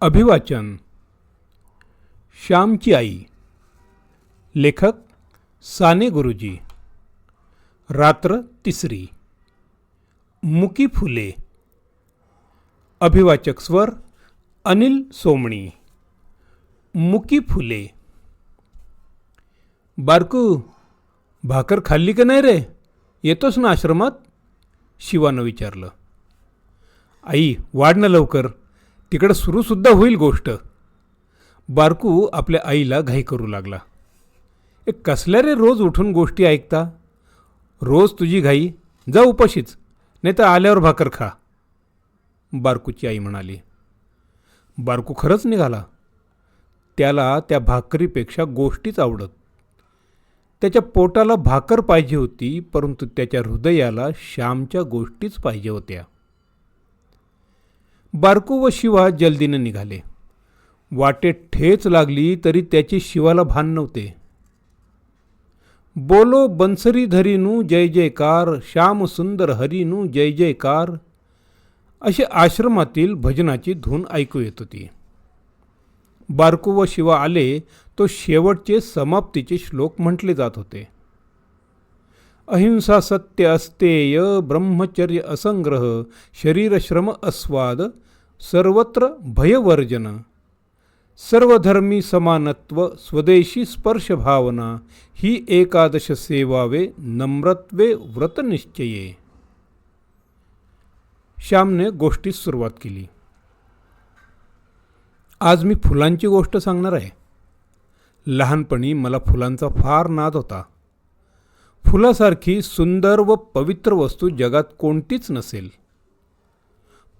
अभिवाचन. श्यामची आई. लेखक साने गुरुजी. रात्र तिसरी. मुकी फुले. अभिवाचक स्वर अनिल सोमणी. मुकी फुले. बारकू भाकर खाल्ली का नाही रे? येतोस ना आश्रमात? शिवानं विचारलं. आई वाढ ना लवकर. तिकडं सुरूसुद्धा होईल गोष्ट. बारकू आपल्या आईला घाई करू लागला. ए कसल्या रे रोज उठून गोष्टी ऐकता? रोज तुझी घाई? जा उपाशीच नाही तर आल्यावर भाकर खा. बारकूची आई म्हणाली. बारकू खरंच निघाला. त्याला त्या भाकरीपेक्षा गोष्टीच आवडत. त्याच्या पोटाला भाकर पाहिजे होती परंतु त्याच्या हृदयाला श्यामच्या गोष्टीच पाहिजे होत्या. बारकू व शिवा जल्दीनं निघाले. वाटेत ठेच लागली तरी त्याची शिवाला भान नव्हते. बोलो बन्सरी धरीनू जय जयकार श्याम सुंदर हरीनू जय जयकार अशी आश्रमातील भजनाची धून ऐकू येत होती. बारकू व शिवा आले तो शेवटचे समाप्तीचे श्लोक म्हटले जात होते. अहिंसा सत्य अस्तेय ब्रह्मचर्य असंग्रह शरीरश्रम अस्वाद सर्वत्र भयवर्जन. सर्वधर्मी समानत्व स्वदेशी स्पर्श भावना ही एकादश सेवावे नम्रत्वे व्रतनिश्चये श्यामने गोष्टीस सुरुवात केली. आज मी फुलांची गोष्ट सांगणार आहे. लहानपणी मला फुलांचा फार नाद होता. फुलासारखी सुंदर व पवित्र वस्तू जगात कोणतीच नसेल.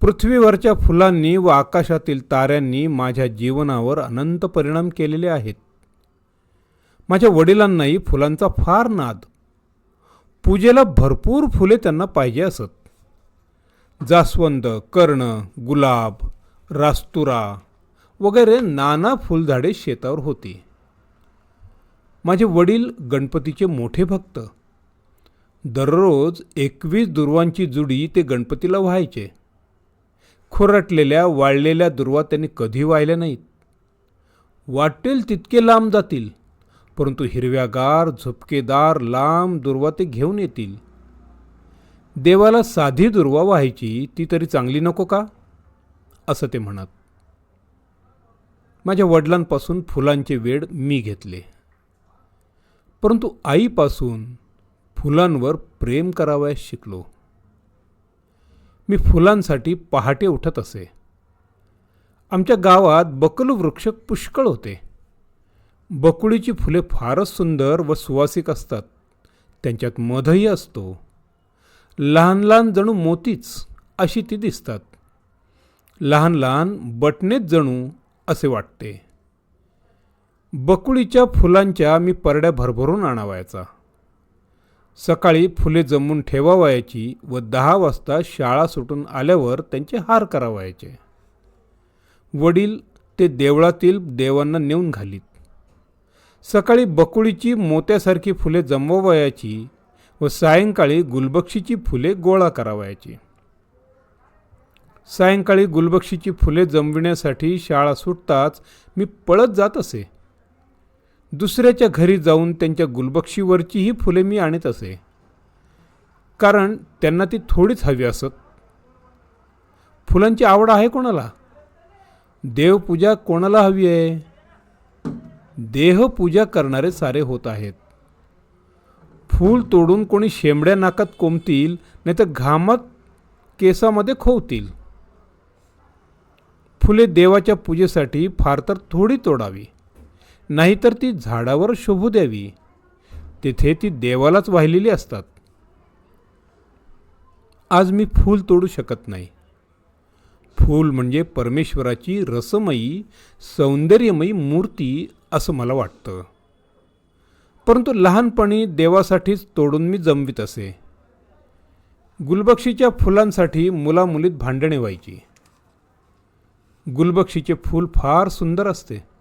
पृथ्वीवरच्या फुलांनी व आकाशातील ताऱ्यांनी माझ्या जीवनावर अनंत परिणाम केलेले आहेत. माझ्या वडिलांनाही फुलांचा फार नाद. पूजेला भरपूर फुले त्यांना पाहिजे असत. जास्वंद कर्ण गुलाब रास्तुरा वगैरे नाना फुलझाडे शेतावर होती. माझे वडील गणपतीचे मोठे भक्त. दररोज एकवीस दुर्वांची जुडी ते गणपतीला व्हायचे. खुरटलेल्या वाळलेल्या दुर्वा त्यांनी कधी वाहिल्या नाहीत. वाटेल तितके लांब जातील परंतु हिरव्यागार झुपकेदार लांब दुर्वा ते घेऊन येतील. देवाला साधी दुर्वा व्हायची ती तरी चांगली नको का? असं ते म्हणत. माझ्या वडिलांपासून फुलांचे वेड मी घेतले. परंतु आईपासून फुलांवर प्रेम करावयास शिकलो. मी फुलांसाठी पहाटे उठत असे. आमच्या गावात बकल वृक्ष पुष्कळ होते. बकुळीची फुले फारच सुंदर व सुवासिक असतात. त्यांच्यात मधही असतो. लहान लहान जणू मोतीच अशी ती दिसतात. लहान लहान बटणेच जणू असे वाटते. बकुळीच्या फुलांच्या मी परड्या भरभरून आणावायचा. सकाळी फुले जमून ठेवावयाची व दहा वाजता शाळा सुटून आल्यावर त्यांचे हार करावायचे. वडील ते देवळातील देवांना नेऊन घालीत. सकाळी बकुळीची मोत्यासारखी फुले जमवावयाची व सायंकाळी गुलबक्षीची फुले गोळा करावयाची. सायंकाळी गुलबक्षीची फुले जमविण्यासाठी शाळा सुटताच मी पळत जात असे. दुसऱ्याच्या घरी जाऊन त्यांच्या गुलबक्षीवरचीही फुले मी आणत असे. कारण त्यांना ती थोडीच हवी असत. फुलांची आवड आहे कोणाला? देवपूजा कोणाला हवी आहे? देहपूजा करणारे सारे होत आहेत. फूल तोडून कोणी शेंबड्या नाकात कोंबतील नाही तर घामात केसामध्ये खोवतील. फुले देवाच्या पूजेसाठी फार तर थोडी तोडावी. नाहीतर ती झाडावर शोभू द्यावी. तिथे ती देवालाच वाहिलेली असतात. आज मी फूल तोडू शकत नाही. फूल म्हणजे परमेश्वराची रसमयी सौंदर्यमयी मूर्ती असं मला वाटतं. परंतु लहानपणी देवासाठीच तोडून मी जमवीत असे. गुलबक्षीच्या फुलांसाठी मुलामुलीत भांडणे व्हायची. गुलबक्षीचे फूल फार सुंदर असते.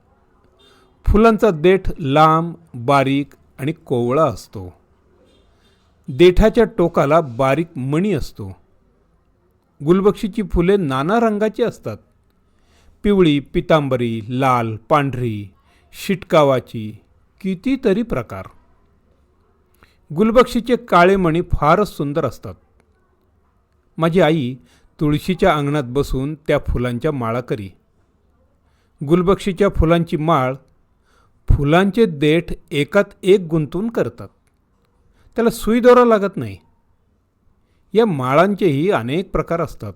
फुलांचा देठ लांब बारीक आणि कोवळा असतो. देठाच्या टोकाला बारीक मणी असतो. गुलबक्षीची फुले नाना रंगाची असतात. पिवळी पितांबरी लाल पांढरी शिटकावाची कितीतरी प्रकार. गुलबक्षीचे काळे मणी फारच सुंदर असतात. माझी आई तुळशीच्या अंगणात बसून त्या फुलांच्या माळा करी. गुलबक्षीच्या फुलांची माळ फुलांचे देठ एकात एक गुंतून करतात. त्याला सुई दोरा लागत नाही. या माळांचेही अनेक प्रकार असतात.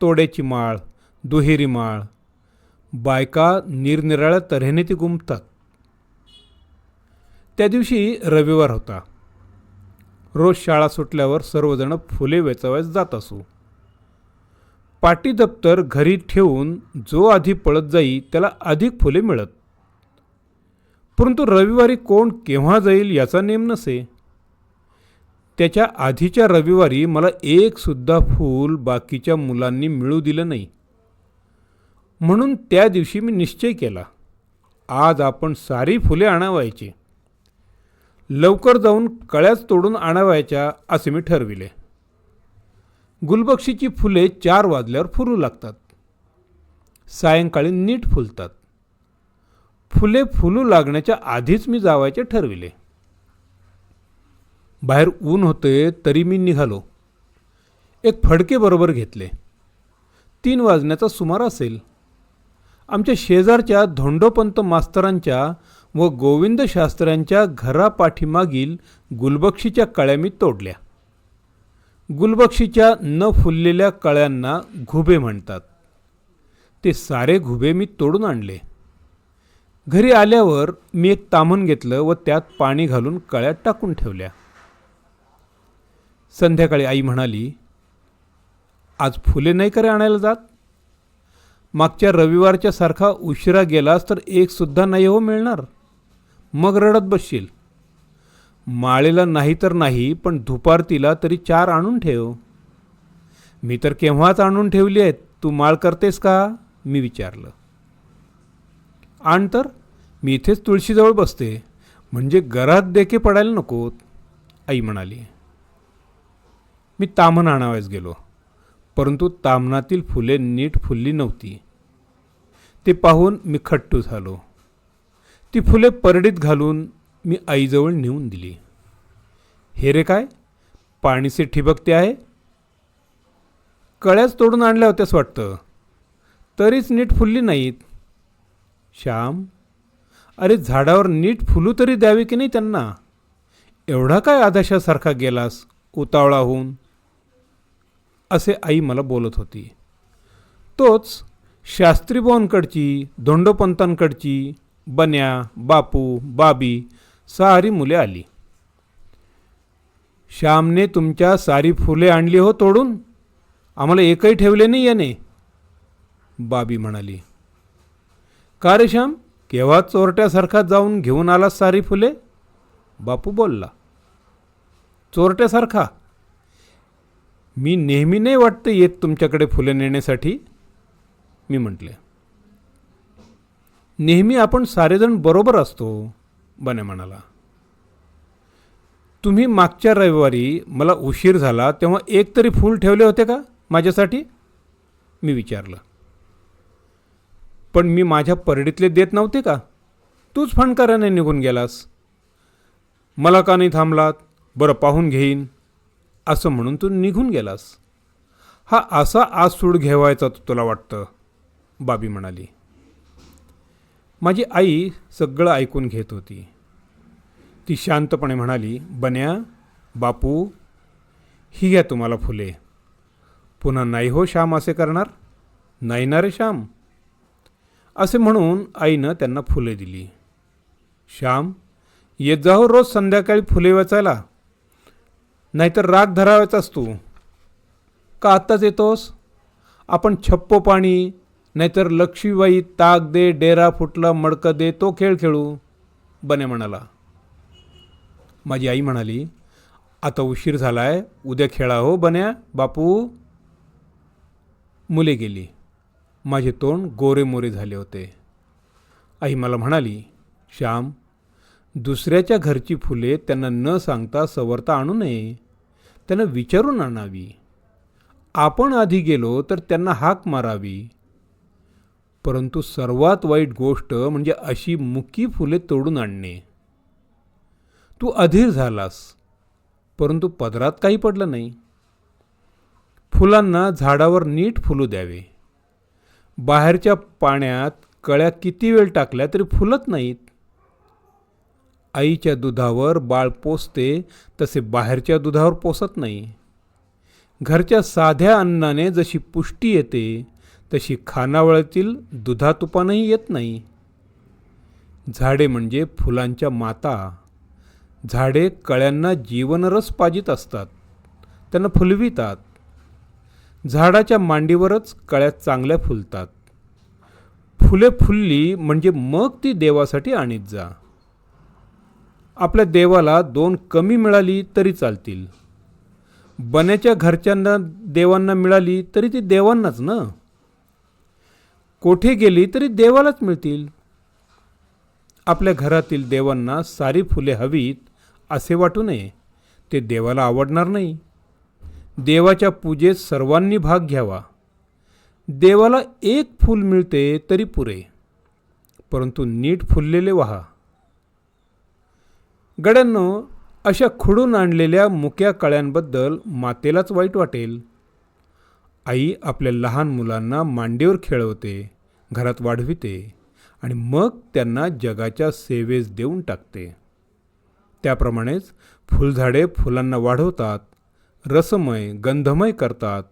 तोड्याची माळ दुहेरी माळ बायका निरनिराळ्या तऱ्हेने ती गुंपतात त्या दिवशी रविवार होता. रोज शाळा सुटल्यावर सर्वजण फुले वेचावयास जात असू. पाटी दप्तर घरी ठेवून जो आधी पळत जाई त्याला अधिक फुले मिळत. परंतु रविवारी कोण केव्हा जाईल याचा नेम नसे. त्याच्या आधीच्या रविवारी मला एकसुद्धा फूल बाकीच्या मुलांनी मिळू दिलं नाही. म्हणून त्या दिवशी मी निश्चय केला. आज आपण सारी फुले आणावायची. लवकर जाऊन कळ्याच तोडून आणावायच्या असे मी ठरविले. गुलबक्षीची फुले चार वाजल्यावर फुलू लागतात. सायंकाळी नीट फुलतात. फुले फुलू लागण्याच्या आधीच मी जावायचे ठरविले. बाहेर ऊन होते तरी मी निघालो. एक फडके बरोबर घेतले. तीन वाजण्याचा सुमार असेल. आमच्या शेजारच्या धोंडोपंत मास्तरांच्या व गोविंद शास्त्र्यांच्या घरापाठीमागील गुलबक्षीच्या कळ्या मी तोडल्या. गुलबक्षीच्या न फुललेल्या कळ्यांना घुबे म्हणतात. ते सारे घुबे मी तोडून आणले. घरी आल्यावर मी एक तामण घेतलं व त्यात पाणी घालून कळ्यात टाकून ठेवल्या. संध्याकाळी आई म्हणाली आज फुले नाही करे आणायला जात? मागच्या रविवारच्या सारखा उशिरा गेलास तर एकसुद्धा नाही हो मिळणार. मग रडत बसशील. माळेला नाही तर नाही पण दुपारतीला तरी चार आणून ठेव. मी तर केव्हाच आणून ठेवली आहेत तू माळ करतेस का? मी विचारलं. आण तर मी इथेच तुळशीजवळ बसते. म्हणजे घरात देखे पडायला नकोत आई म्हणाली. मी तामण आणावयास गेलो. परंतु तामणातील फुले नीट फुलली नव्हती. ते पाहून मी खट्टू झालो. ती फुले परडीत घालून मी आईजवळ नेऊन दिली. हे रे काय? पाणीसे ठिबकते आहे? कळ्याच तोडून आणल्या होत्यास वाटतं. तरीच नीट फुलली नाहीत. श्याम अरे झाडावर नीट फुलू तरी द्यावी की नाही त्यांना? एवढा काय आदर्शासारखा गेलास उतावळा होऊन असे आई मला बोलत होती. तोच शास्त्रीभवनकडची धोंडोपंतांकडची बन्या बापू बाबी सारी मुले आली. श्यामने तुमच्या सारी फुले आणली हो तोडून? आम्हाला एकही ठेवले नाही याने. बाबी म्हणाली का रे श्याम केव्हा चोरट्यासारखा जाऊन घेऊन आला सारी फुले? बापू बोलला चोरट्यासारखा? मी नेहमी नाही वाटतं येत तुमच्याकडे फुले नेण्यासाठी. मी म्हटले नेहमी आपण सारेजण बरोबर असतो बने म्हणाला. तुम्ही मागच्या रविवारी मला उशीर झाला तेव्हा एक तरी फूल ठेवले होते का माझ्यासाठी? मी विचारलं. पण मी माझ्या परडीतले देत नव्हते का? तूच फणकाराने निघून गेलास. मला का नाही थांबलात? बरं पाहून घेईन. असं म्हणून तू निघून गेलास. हा असा आसूड घेवायचा तो तुला वाटतं? बाबी म्हणाली. माझी आई सगळं ऐकून घेत होती. ती शांतपणे म्हणाली बन्या बापू ही घ्या तुम्हाला फुले. पुन्हा नाही हो श्याम असे करणार? नाही ना रे श्याम? असे म्हणून आईनं त्यांना फुले दिली. श्याम येत जाऊ रोज संध्याकाळी फुले वाचायला. नाहीतर राग धरावायचाच तू. का आत्ताच येतोस? आपण छप्पो पाणी नाहीतर लक्ष्मीबाई ताक दे डेरा फुटला मडकं दे तो खेळ खेळू बने म्हणाला. माझी आई म्हणाली आता उशीर झाला आहे उद्या खेळा हो बन्या बापू. मुले गेली. माझे तोंड गोरे मोरे झाले होते. आई मला म्हणाली श्याम दुसऱ्याच्या घरची फुले त्यांना न सांगता सवरता आणू नये. त्यांना विचारून आणावी. आपण आधी गेलो तर त्यांना हाक मारावी. परंतु सर्वात वाईट गोष्ट म्हणजे अशी मुकी फुले तोडून आणणे. तू अधीर झालास परंतु पदरात काही पडलं नाही. फुलांना झाडावर नीट फुलू द्यावे. बाहेरच्या पाण्यात कळ्या किती वेळ टाकल्या तरी फुलत नाहीत. आईच्या दुधावर बाळ पोसते तसे बाहेरच्या दुधावर पोसत नाही. घरच्या साध्या अन्नाने जशी पुष्टी येते तशी खानावळीतील दुधातुपानंही येत नाही. झाडे म्हणजे फुलांच्या माता. झाडे कळ्यांना जीवनरस पाजित असतात. त्यांना फुलवितात. झाडाच्या मांडीवरच कळ्या चांगल्या फुलतात. फुले फुलली म्हणजे मग ती देवासाठी आणीत जा. आपल्या देवाला दोन कमी मिळाली तरी चालतील. बन्याच्या घरच्यांना देवांना मिळाली तरी ती देवांनाच ना? कोठे गेली तरी देवालाच मिळतील. आपल्या घरातील देवांना सारी फुले हवीत असे वाटू नये. ते देवाला आवडणार नाही. देवाच्या पूजेत सर्वांनी भाग घ्यावा. देवाला एक फूल मिळते तरी पुरे परंतु नीट फुललेले व्हा. गड्यांनो अशा खुडून आणलेल्या मुक्या कळ्यांबद्दल मातेलाच वाईट वाटेल. आई आपल्या लहान मुलांना मांडीवर खेळवते घरात वाढविते आणि मग त्यांना जगाच्या सेवेस देऊन टाकते. त्याप्रमाणेच फुलझाडे फुलांना वाढवतात. रसमय गंधमय करतात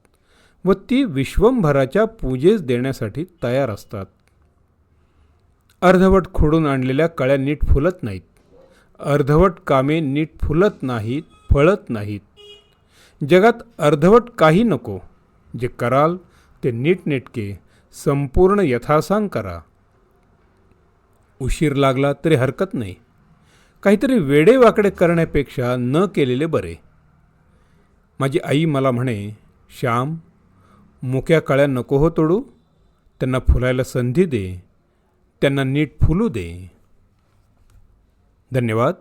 व ती विश्वंभराच्या पूजेस देण्यासाठी तयार असतात. अर्धवट खोडून आणलेल्या कळ्या नीट फुलत नाहीत. अर्धवट कामे नीट फुलत नाहीत फळत नाहीत. जगात अर्धवट काही नको. जे कराल ते नीटनेटके संपूर्ण यथासांग करा. उशीर लागला तरी हरकत नाही. काहीतरी वेडेवाकडे करण्यापेक्षा न केलेले बरे. माझी आई मला म्हणे श्याम मुक्या कळ्या नको हो तोडू. त्यांना फुलायला संधी दे. त्यांना नीट फुलू दे. धन्यवाद.